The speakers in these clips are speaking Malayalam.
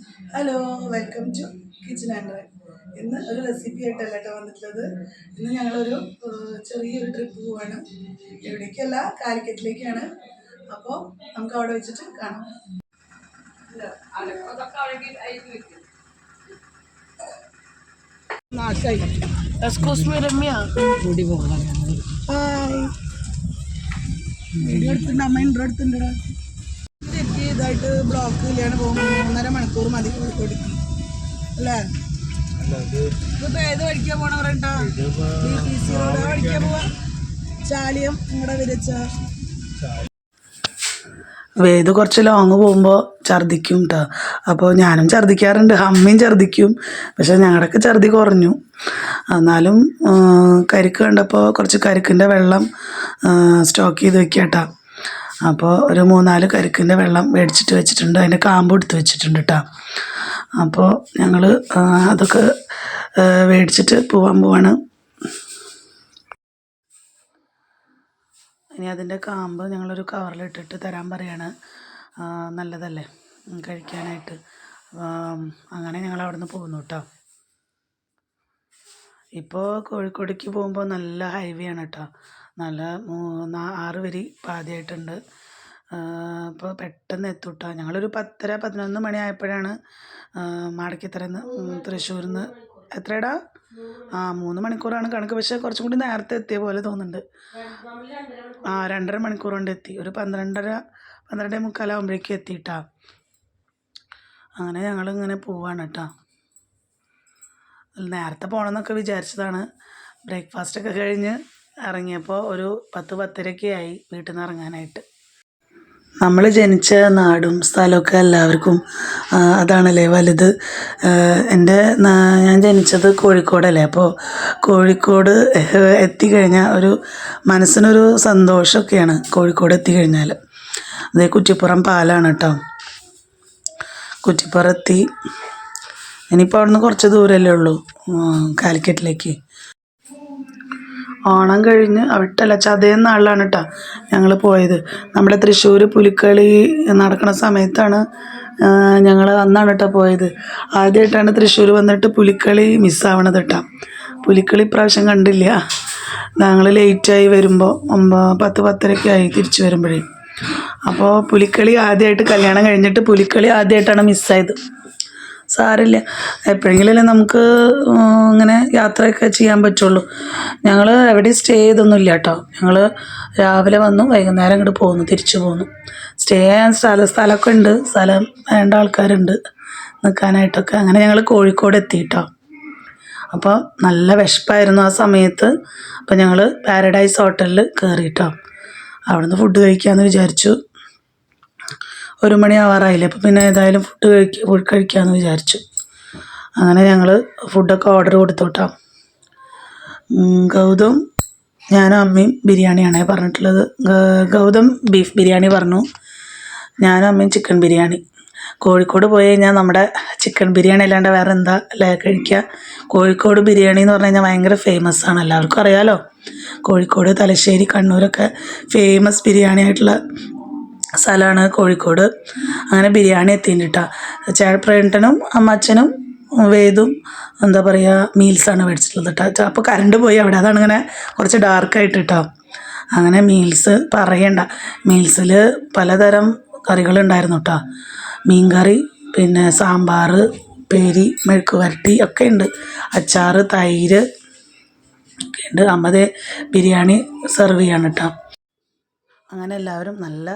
Hello welcome to kitchen and ഇന്ന് ഒരു റെസിപ്പി ആയിട്ടല്ല കേട്ടോ വന്നിട്ടുള്ളത്. ഇന്ന് ഞങ്ങളൊരു ചെറിയൊരു ട്രിപ്പ് പോവാണ്. എവിടേക്കല്ല കാലിക്കറ്റിലേക്കാണ്. അപ്പോൾ നമുക്ക് അവിടെ വെച്ചിട്ട് കാണാം. Excuse me Ramya hi video എടുത്തിട്ടുണ്ട്? അമ്മ ഇൻട്രോ എടുത്തിട്ടുണ്ടടാ തെറ്റി ഇതായിട്ട് ബ്ലോക്ക് ഇല്ലാണ്ട് പോകുമ്പോൾ മൂന്നര മണിക്കൂർ മതി കോഴിക്കോട് അല്ലേ? ഇതിപ്പോ ഏത് വഴിക്കാ പോണ പറയട്ടാ? റോഡ് വഴിക്കാ പോവാ? ചാലിയം നിങ്ങളുടെ വിരച്ച വേദ കുറച്ച് ലോങ് പോകുമ്പോൾ ഛർദ്ദിക്കും കേട്ടോ അപ്പോൾ ഞാനും ഛർദ്ദിക്കാറുണ്ട് അമ്മയും ഛർദ്ദിക്കും പക്ഷെ ഞങ്ങളുടെയൊക്കെ ഛർദ്ദി കുറഞ്ഞു. എന്നാലും കരിക്ക് കണ്ടപ്പോൾ കുറച്ച് കരിക്കിന്റെ വെള്ളം സ്റ്റോക്ക് ചെയ്ത് വെക്കാം കേട്ടോ അപ്പോൾ ഒരു മൂന്നാൽ കരിക്കിന്റെ വെള്ളം മേടിച്ചിട്ട് വെച്ചിട്ടുണ്ട്. അതിന്റെ കാമ്പ് എടുത്ത് വെച്ചിട്ടുണ്ട് കേട്ടോ അപ്പോൾ ഞങ്ങൾ അതൊക്കെ മേടിച്ചിട്ട് പോവാൻ പോവാണ്. ഇനി അതിന്റെ കാമ്പ് ഞങ്ങളൊരു കവറിലിട്ടിട്ട് തരാൻ പറയാണ്. നല്ലതല്ലേ? കഴിക്കാനായിട്ട്. അങ്ങനെ ഞങ്ങൾ അവിടെ നിന്ന് പോകുന്നു കേട്ടോ ഇപ്പോൾ കോഴിക്കോടേക്ക് പോകുമ്പോൾ നല്ല ഹൈവേ ആണ് കേട്ടോ നല്ല ആറ് വരി പാതിയായിട്ടുണ്ട്. അപ്പോൾ പെട്ടെന്ന് എത്തും കേട്ടോ ഞങ്ങളൊരു പത്തര പതിനൊന്ന് മണി ആയപ്പോഴാണ് മാടക്കിത്തറന്ന് തൃശ്ശൂരിൽ നിന്ന് എത്രയടാ? ആ മൂന്ന് മണിക്കൂറാണ് കണക്ക്. പക്ഷേ കുറച്ചും കൂടി നേരത്തെ എത്തിയ പോലെ തോന്നുന്നുണ്ട്. ആ രണ്ടര മണിക്കൂർ കൊണ്ട് എത്തി. ഒരു പന്ത്രണ്ടര പന്ത്രണ്ടേ മുക്കാലാകുമ്പോഴേക്കും എത്തിയിട്ടാ. അങ്ങനെ ഞങ്ങൾ ഇങ്ങനെ പോവാണ് കേട്ടോ. നേരത്തെ പോകണമെന്നൊക്കെ വിചാരിച്ചതാണ്. ബ്രേക്ക്ഫാസ്റ്റ് ഒക്കെ കഴിഞ്ഞ് ഇറങ്ങിയപ്പോൾ ഒരു പത്ത് പത്തരക്കായി ആയി വീട്ടിൽ നിന്ന് ഇറങ്ങാനായിട്ട്. നമ്മൾ ജനിച്ച നാടും സ്ഥലമൊക്കെ എല്ലാവർക്കും അതാണല്ലേ വലുത്. എന്റെ ഞാൻ ജനിച്ചത് കോഴിക്കോടല്ലേ? അപ്പോൾ കോഴിക്കോട് എത്തിക്കഴിഞ്ഞാൽ ഒരു മനസ്സിനൊരു സന്തോഷമൊക്കെയാണ് കോഴിക്കോട് എത്തിക്കഴിഞ്ഞാൽ അതേ കുറ്റിപ്പുറം പാലാണ് കേട്ടോ. കുറ്റിപ്പുറത്തി ഇനിയിപ്പോൾ അവിടുന്ന് കുറച്ച് ദൂരമല്ലേ ഉള്ളൂ കാലിക്കറ്റിലേക്ക്. ഓണം കഴിഞ്ഞ് അവിട്ടല്ല ചതയം നാളിലാണ് കേട്ടോ ഞങ്ങൾ പോയത്. നമ്മുടെ തൃശ്ശൂർ പുലിക്കളി നടക്കുന്ന സമയത്താണ് ഞങ്ങൾ അന്നാണ് കേട്ടോ പോയത്. ആദ്യമായിട്ടാണ് തൃശ്ശൂർ വന്നിട്ട് പുലിക്കളി മിസ്സാവണത് കേട്ടോ പുലിക്കളി ഇപ്രാവശ്യം കണ്ടില്ല. ഞങ്ങൾ ലേറ്റായി വരുമ്പോൾ പത്ത് പത്തരയ്ക്ക് ആയി തിരിച്ചു വരുമ്പോഴേ. അപ്പോൾ പുലിക്കളി ആദ്യമായിട്ട് കല്യാണം കഴിഞ്ഞിട്ട് പുലിക്കളി ആദ്യമായിട്ടാണ് മിസ്സായത് സാരമില്ല. എപ്പോഴെങ്കിലല്ലേ നമുക്ക് ഇങ്ങനെ യാത്രയൊക്കെ ചെയ്യാൻ പറ്റുള്ളൂ. ഞങ്ങൾ എവിടെയും സ്റ്റേ ചെയ്തൊന്നുമില്ല കേട്ടോ. ഞങ്ങൾ രാവിലെ വന്നു വൈകുന്നേരം ഇങ്ങോട്ട് പോന്നു തിരിച്ചു പോന്നു. സ്റ്റേ ചെയ്യാൻ സ്ഥല സ്ഥലമൊക്കെ ഉണ്ട്. സ്ഥലം വേണ്ട ആൾക്കാരുണ്ട് നിൽക്കാനായിട്ടൊക്കെ. അങ്ങനെ ഞങ്ങൾ കോഴിക്കോട് എത്തി കേട്ടോ. അപ്പോൾ നല്ല വിശപ്പായിരുന്നു ആ സമയത്ത്. അപ്പോൾ ഞങ്ങൾ പാരഡൈസ് ഹോട്ടലിൽ കയറി കേട്ടോ. അവിടുന്ന് ഫുഡ് കഴിക്കാമെന്ന് വിചാരിച്ചു. ഒരു മണി ആവാറായില്ലേ? പിന്നെ ഏതായാലും ഫുഡ് കഴിക്കുക ഫുഡ് കഴിക്കാമെന്ന് വിചാരിച്ചു. അങ്ങനെ ഞങ്ങൾ ഫുഡൊക്കെ ഓർഡർ കൊടുത്തു കേട്ടോ ഉം, ഗൗതം ഞാനും അമ്മയും ബിരിയാണിയാണ് പറഞ്ഞിട്ടുള്ളത്. ഗൗതം ബീഫ് ബിരിയാണി പറഞ്ഞു. ഞാനും അമ്മയും ചിക്കൻ ബിരിയാണി. കോഴിക്കോട് പോയി കഴിഞ്ഞാൽ നമ്മുടെ ചിക്കൻ ബിരിയാണി അല്ലാണ്ട് വേറെ എന്താ അല്ലേ കഴിക്കുക കോഴിക്കോട് ബിരിയാണി എന്ന് പറഞ്ഞു കഴിഞ്ഞാൽ ഭയങ്കര ഫേമസ് ആണ്. എല്ലാവർക്കും അറിയാലോ? കോഴിക്കോട് തലശ്ശേരി കണ്ണൂരൊക്കെ ഫേമസ് ബിരിയാണി ആയിട്ടുള്ള സ്ഥലമാണ് കോഴിക്കോട്. അങ്ങനെ ബിരിയാണി എത്തിയിട്ടാ ചേട്ടനും അമ്മച്ചനും വേദും എന്താ പറയുക മീൽസാണ് മേടിച്ചിട്ടുള്ളത് കേട്ടോ. അപ്പോൾ കറണ്ട് പോയി അവിടെ. അതാണ് ഇങ്ങനെ കുറച്ച് ഡാർക്കായിട്ട് കേട്ടോ. അങ്ങനെ മീൽസ് പറയണ്ട. മീൽസിൽ പലതരം കറികളുണ്ടായിരുന്നു കേട്ടോ. മീൻകറി പിന്നെ സാമ്പാർ പേരി മെഴുക്ക് വരട്ടി ഒക്കെ ഉണ്ട്. അച്ചാറ് തൈര് ഒക്കെ ഉണ്ട്. അമ്മതേ ബിരിയാണി സെർവ് ചെയ്യാണ് കേട്ടോ. അങ്ങനെ എല്ലാവരും നല്ല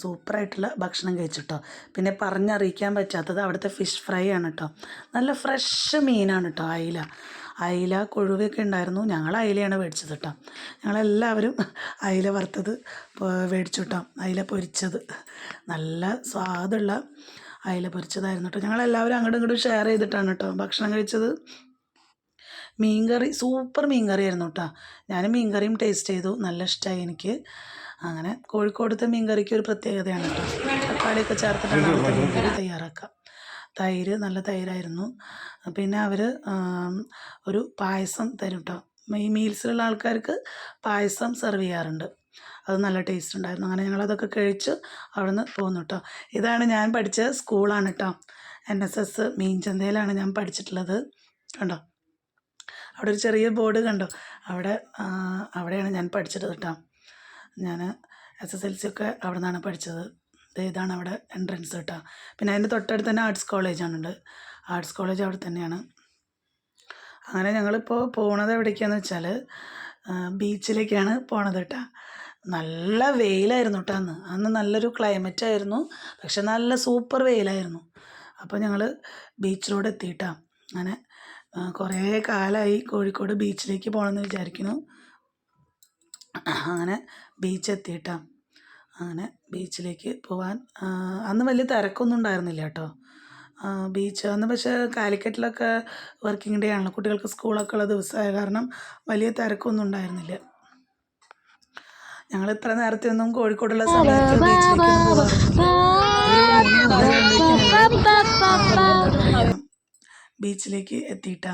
സൂപ്പറായിട്ടുള്ള ഭക്ഷണം കഴിച്ചിട്ടോ. പിന്നെ പറഞ്ഞറിയിക്കാൻ പറ്റാത്തത് അവിടുത്തെ ഫിഷ് ഫ്രൈ ആണ് കേട്ടോ നല്ല ഫ്രഷ് മീനാണ് കേട്ടോ അയില. അയില കൊഴുവൊക്കെ ഉണ്ടായിരുന്നു. ഞങ്ങൾ അയിലയാണ് മേടിച്ചത് കേട്ടോ ഞങ്ങളെല്ലാവരും അയില വറുത്തത് മേടിച്ചു കേട്ടോ അയില പൊരിച്ചത്. നല്ല സ്വാദുള്ള അയില പൊരിച്ചതായിരുന്നു കേട്ടോ ഞങ്ങളെല്ലാവരും അങ്ങോട്ടും ഇങ്ങോട്ടും ഷെയർ ചെയ്തിട്ടാണ് കേട്ടോ ഭക്ഷണം കഴിച്ചത്. മീൻകറി സൂപ്പർ മീൻകറി ആയിരുന്നു കേട്ടോ ഞാൻ മീൻകറിയും ടേസ്റ്റ് ചെയ്തു. നല്ല ഇഷ്ടമായി എനിക്ക്. അങ്ങനെ കോഴിക്കോടത്തെ മീൻകറിക്ക് ഒരു പ്രത്യേകതയാണ് കേട്ടോ തക്കാളിയൊക്കെ ചേർത്തിട്ടാണ് അവിടുത്തെ മീൻകറി തയ്യാറാക്കുക തൈര് നല്ല തൈരായിരുന്നു. പിന്നെ അവർ ഒരു പായസം തരും കേട്ടോ ഈ മീൽസിലുള്ള ആൾക്കാർക്ക് പായസം സെർവ് ചെയ്യാറുണ്ട്. അത് നല്ല ടേസ്റ്റ് ഉണ്ടായിരുന്നു അങ്ങനെ ഞങ്ങളതൊക്കെ കഴിച്ച് അവിടെ നിന്ന് പോന്നു കേട്ടോ ഇതാണ് ഞാൻ പഠിച്ച സ്കൂളാണ് കേട്ടോ എൻ എസ് എസ് മീൻചന്തയിലാണ് ഞാൻ പഠിച്ചിട്ടുള്ളത്. കണ്ടോ? അവിടെ ഒരു ചെറിയ ബോർഡ് കണ്ടോ? അവിടെ അവിടെയാണ് ഞാൻ പഠിച്ചത് കേട്ടോ ഞാൻ എസ് എസ് എൽ സി ഒക്കെ അവിടെ നിന്നാണ് പഠിച്ചത് ഇതാണ് അവിടെ എൻട്രൻസ് കേട്ടോ. പിന്നെ അതിന്റെ തൊട്ടടുത്ത് തന്നെ ആർട്സ് കോളേജാണുണ്ട് ആർട്സ് കോളേജ് അവിടെ തന്നെയാണ്. അങ്ങനെ ഞങ്ങളിപ്പോൾ പോണത് എവിടേക്കാന്ന് വെച്ചാൽ ബീച്ചിലേക്കാണ് പോണത് കേട്ടോ. നല്ല വെയിലായിരുന്നു കേട്ടോ അന്ന്. അന്ന് നല്ലൊരു ക്ലൈമറ്റ് ആയിരുന്നു. പക്ഷെ നല്ല സൂപ്പർ വെയിലായിരുന്നു. അപ്പോൾ ഞങ്ങൾ ബീച്ചിലൂടെ എത്തിയിട്ടാ. അങ്ങനെ കുറേ കാലമായി കോഴിക്കോട് ബീച്ചിലേക്ക് പോകണമെന്ന് വിചാരിക്കുന്നു. അങ്ങനെ ബീച്ച് എത്തിയിട്ടാ അങ്ങനെ ബീച്ചിലേക്ക് പോവാൻ അന്ന് വലിയ തിരക്കൊന്നും ഉണ്ടായിരുന്നില്ല കേട്ടോ. ബീച്ച് അന്ന് പക്ഷേ കാലിക്കറ്റിലൊക്കെ വർക്കിംഗ് ഡേ ആണല്ലോ കുട്ടികൾക്ക് സ്കൂളൊക്കെ ഉള്ള ദിവസമായ കാരണം വലിയ തിരക്കൊന്നും ഉണ്ടായിരുന്നില്ല. ഞങ്ങൾ ഇത്ര നേരത്തെ ഒന്നും കോഴിക്കോടുള്ള സമയത്ത് ബീച്ചിലേക്കൊന്നും ബീച്ചിലേക്ക് എത്തിയിട്ടാ.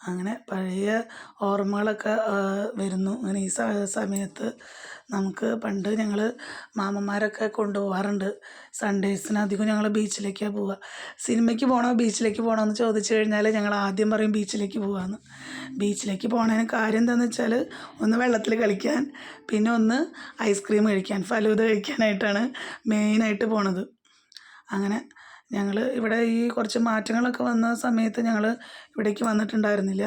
അങ്ങനെ പഴയ ഓർമ്മകളൊക്കെ വരുന്നു. അങ്ങനെ ഈ സമയത്ത് നമുക്ക് പണ്ട് ഞങ്ങൾ മാമന്മാരൊക്കെ കൊണ്ടുപോകാറുണ്ട് സൺഡേസിന് അധികം ഞങ്ങൾ ബീച്ചിലേക്കാണ് പോവുക സിനിമയ്ക്ക് പോകണോ ബീച്ചിലേക്ക് പോകണോ എന്ന് ചോദിച്ചു കഴിഞ്ഞാൽ ഞങ്ങൾ ആദ്യം പറയും ബീച്ചിലേക്ക് പോകാമെന്ന് ബീച്ചിലേക്ക് പോകണതിന് കാര്യം എന്താണെന്ന് വെച്ചാൽ ഒന്ന് വെള്ളത്തിൽ കളിക്കാൻ പിന്നെ ഒന്ന് ഐസ്ക്രീം കഴിക്കാൻ ഫലൂത കഴിക്കാനായിട്ടാണ് മെയിനായിട്ട് പോണത്. അങ്ങനെ ഞങ്ങൾ ഇവിടെ ഈ കുറച്ച് മാറ്റങ്ങളൊക്കെ വന്ന സമയത്ത് ഞങ്ങൾ ഇവിടേക്ക് വന്നിട്ടുണ്ടായിരുന്നില്ല.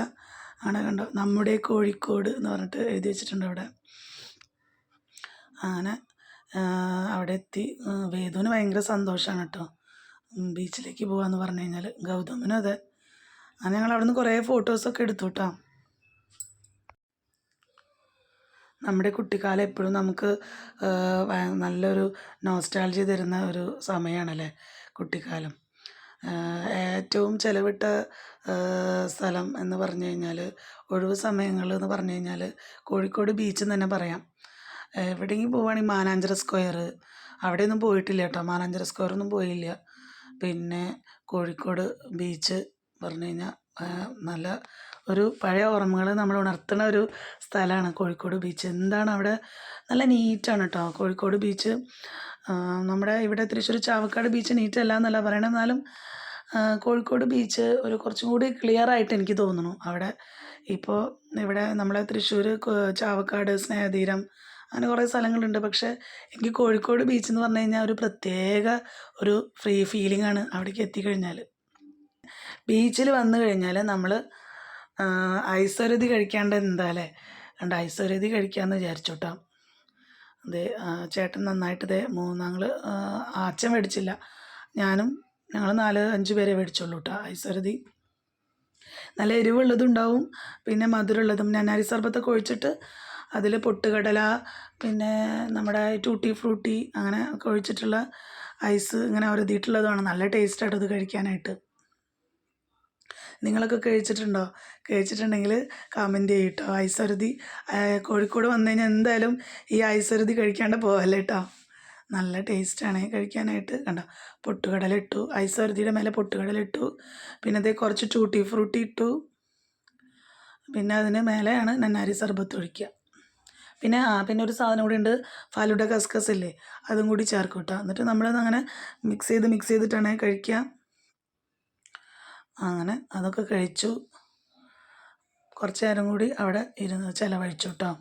ആണ് കണ്ടോ? നമ്മുടെ കോഴിക്കോട് എന്ന് പറഞ്ഞിട്ട് എഴുതി വെച്ചിട്ടുണ്ട് അവിടെ. അങ്ങനെ അവിടെ എത്തി. വേദുവിന് ഭയങ്കര സന്തോഷമാണ് കേട്ടോ. ബീച്ചിലേക്ക് പോകാമെന്ന് പറഞ്ഞു കഴിഞ്ഞാൽ ഗൗതമിനും അതെ. അങ്ങനെ ഞങ്ങൾ അവിടെ നിന്ന് കുറേ ഫോട്ടോസൊക്കെ എടുത്തു കേട്ടോ. നമ്മുടെ കുട്ടിക്കാലം എപ്പോഴും നമുക്ക് നല്ലൊരു നോസ്റ്റാൾജി തരുന്ന ഒരു സമയമാണല്ലേ? കുട്ടിക്കാലം. ഏറ്റവും ചിലവിട്ട സ്ഥലം എന്ന് പറഞ്ഞു കഴിഞ്ഞാൽ ഒഴിവ് സമയങ്ങൾ എന്ന് പറഞ്ഞു കഴിഞ്ഞാൽ കോഴിക്കോട് ബീച്ച് എന്ന് തന്നെ പറയാം. എവിടെയെങ്കിലും പോവുകയാണെങ്കിൽ മാനാഞ്ചിറ സ്ക്വയർ. അവിടെയൊന്നും പോയിട്ടില്ല കേട്ടോ മാനാഞ്ചിറ സ്ക്വയർ ഒന്നും പോയില്ല. പിന്നെ കോഴിക്കോട് ബീച്ച് പറഞ്ഞു കഴിഞ്ഞാൽ നല്ല ഒരു പഴയ ഓർമ്മകൾ നമ്മൾ ഉണർത്തുന്ന ഒരു സ്ഥലമാണ് കോഴിക്കോട് ബീച്ച്. എന്താണ് അവിടെ നല്ല നീറ്റാണ് കേട്ടോ കോഴിക്കോട് ബീച്ച് നമ്മുടെ ഇവിടെ തൃശ്ശൂർ ചാവക്കാട് ബീച്ച് നീറ്റ് അല്ല എന്നല്ല പറയണം എന്നാലും കോഴിക്കോട് ബീച്ച് ഒരു കുറച്ചും കൂടി ക്ലിയർ ആയിട്ട് എനിക്ക് തോന്നുന്നു. അവിടെ ഇപ്പോൾ ഇവിടെ നമ്മളെ തൃശ്ശൂർ ചാവക്കാട് സ്നേഹതീരം അങ്ങനെ കുറേ സ്ഥലങ്ങളുണ്ട്. പക്ഷേ എനിക്ക് കോഴിക്കോട് ബീച്ച് എന്ന് പറഞ്ഞു കഴിഞ്ഞാൽ ഒരു പ്രത്യേക ഒരു ഫ്രീ ഫീലിംഗ് ആണ് അവിടേക്ക് എത്തിക്കഴിഞ്ഞാൽ. ബീച്ചിൽ വന്നു കഴിഞ്ഞാൽ നമ്മൾ ഐശ്വര്യതി കഴിക്കാണ്ട് എന്താ അല്ലേ? രണ്ട് ഐശ്വര്യതി കഴിക്കാമെന്ന് വിചാരിച്ചു കേട്ടോ അതെ ചേട്ടൻ നന്നായിട്ട് ഇതേ മൂന്നാങ്ങൾ അച്ഛൻ മേടിച്ചില്ല. ഞാനും ഞങ്ങൾ നാല് അഞ്ച് പേരെ മേടിച്ചുള്ളൂ കേട്ടോ ഐസ്വരതി നല്ല എരിവുള്ളതും ഉണ്ടാവും പിന്നെ മധുരമുള്ളതും. നന്നാരി സർബത്തൊക്കെ ഒഴിച്ചിട്ട് അതിൽ പൊട്ടുകടല പിന്നെ നമ്മുടെ ടൂട്ടി ഫ്രൂട്ടി അങ്ങനെ ഒക്കെ ഒഴിച്ചിട്ടുള്ള ഐസ് ഇങ്ങനെ ഒരുതിയിട്ടുള്ളതാണ് നല്ല ടേസ്റ്റായിട്ട് അത് കഴിക്കാനായിട്ട്. നിങ്ങളൊക്കെ കഴിച്ചിട്ടുണ്ടോ? കഴിച്ചിട്ടുണ്ടെങ്കിൽ കമന്റ് ചെയ്യും കേട്ടോ ഐസ്വരുതി കോഴിക്കോട് വന്നു കഴിഞ്ഞാൽ എന്തായാലും ഈ ഐസ്വരുതി കഴിക്കാണ്ട് പോകല്ലേ കേട്ടോ നല്ല ടേസ്റ്റാണ് കഴിക്കാനായിട്ട്. കണ്ടോ? പൊട്ടുകടല ഇട്ടു. ഐശ്വരതിയുടെ മേലെ പൊട്ടുകടല ഇട്ടു. പിന്നെ അതേ കുറച്ച് ചൂട്ടി ഫ്രൂട്ടി ഇട്ടു. പിന്നെ അതിന് മേലെയാണ് നന്നാരി സർബത്ത് ഒഴിക്കുക. പിന്നെ ആ പിന്നെ ഒരു സാധനം കൂടി ഉണ്ട്. ഫാലുഡ കസ്കസ് ഇല്ലേ? അതും കൂടി ചേർക്കും കേട്ടോ എന്നിട്ട് നമ്മളത് അങ്ങനെ മിക്സ് ചെയ്ത് മിക്സ് ചെയ്തിട്ടാണ് കഴിക്കുക. അങ്ങനെ അതൊക്കെ കഴിച്ചു. കുറച്ച് നേരം കൂടി അവിടെ ഇരുന്ന് ചിലവഴിച്ചു കേട്ടോ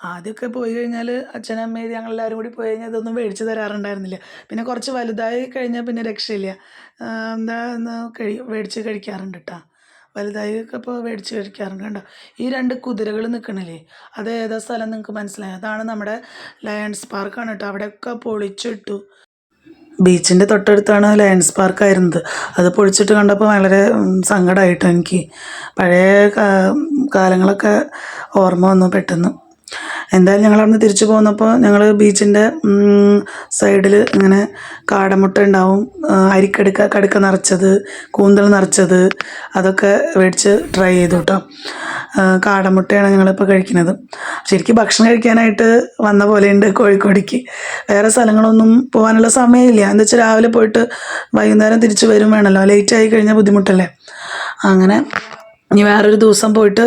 ആദ്യമൊക്കെ പോയി കഴിഞ്ഞാൽ അച്ഛനമ്മയും ഞങ്ങളെല്ലാവരും കൂടി പോയി കഴിഞ്ഞാൽ ഇതൊന്നും മേടിച്ച് തരാറുണ്ടായിരുന്നില്ല. പിന്നെ കുറച്ച് വലുതായി കഴിഞ്ഞാൽ പിന്നെ രക്ഷയില്ല. എന്താ കഴി മേടിച്ച് കഴിക്കാറുണ്ട് കേട്ടോ വലുതായി ഇപ്പോൾ മേടിച്ച് കഴിക്കാറുണ്ട് കേട്ടോ ഈ രണ്ട് കുതിരകൾ നിൽക്കണില്ലേ അത് ഏതാ സ്ഥലം നിങ്ങൾക്ക് മനസ്സിലായി? അതാണ് നമ്മുടെ ലയൺസ് പാർക്കാണ് കേട്ടോ. അവിടെയൊക്കെ പൊളിച്ചിട്ടു. ബീച്ചിന്റെ തൊട്ടടുത്താണ് ലയൺസ് പാർക്ക് ആയിരുന്നത്. അത് പൊളിച്ചിട്ട് കണ്ടപ്പോൾ വളരെ സങ്കടമായിട്ടോ എനിക്ക്. പഴയ കാലങ്ങളൊക്കെ ഓർമ്മ വന്നു പെട്ടെന്ന്. എന്തായാലും ഞങ്ങൾ അവിടുന്ന് തിരിച്ചു പോന്നപ്പോൾ ഞങ്ങൾ ബീച്ചിന്റെ സൈഡിൽ ഇങ്ങനെ കാടമുട്ട ഉണ്ടാവും. അരിക്കടുക്ക കടുക്ക നിറച്ചത് കൂന്തൽ നിറച്ചത് അതൊക്കെ മേടിച്ച് ട്രൈ ചെയ്തു കേട്ടോ കാടമുട്ടയാണ് ഞങ്ങളിപ്പോൾ കഴിക്കുന്നത്. ശരിക്കും ഭക്ഷണം കഴിക്കാനായിട്ട് വന്ന പോലെയുണ്ട് കോഴിക്കോടിക്ക്. വേറെ സ്ഥലങ്ങളൊന്നും പോകാനുള്ള സമയമില്ല. എന്താ വെച്ചാൽ രാവിലെ പോയിട്ട് വൈകുന്നേരം തിരിച്ചു വരും വേണമല്ലോ ലേറ്റ് ആയി കഴിഞ്ഞാൽ ബുദ്ധിമുട്ടല്ലേ? അങ്ങനെ ഇനി വേറൊരു ദിവസം പോയിട്ട്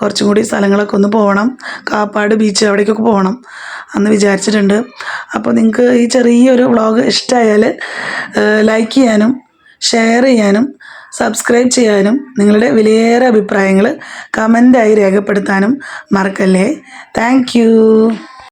കുറച്ചും കൂടി സ്ഥലങ്ങളൊക്കെ ഒന്ന് പോകണം. കാപ്പാട് ബീച്ച് അവിടേക്കൊക്കെ പോകണം അന്ന് വിചാരിച്ചിട്ടുണ്ട്. അപ്പോൾ നിങ്ങൾക്ക് ഈ ചെറിയൊരു വ്ളോഗ് ഇഷ്ടമായാൽ ലൈക്ക് ചെയ്യാനും ഷെയർ ചെയ്യാനും സബ്സ്ക്രൈബ് ചെയ്യാനും നിങ്ങളുടെ വിലയേറെ അഭിപ്രായങ്ങൾ കമന്റായി രേഖപ്പെടുത്താനും മറക്കല്ലേ. താങ്ക്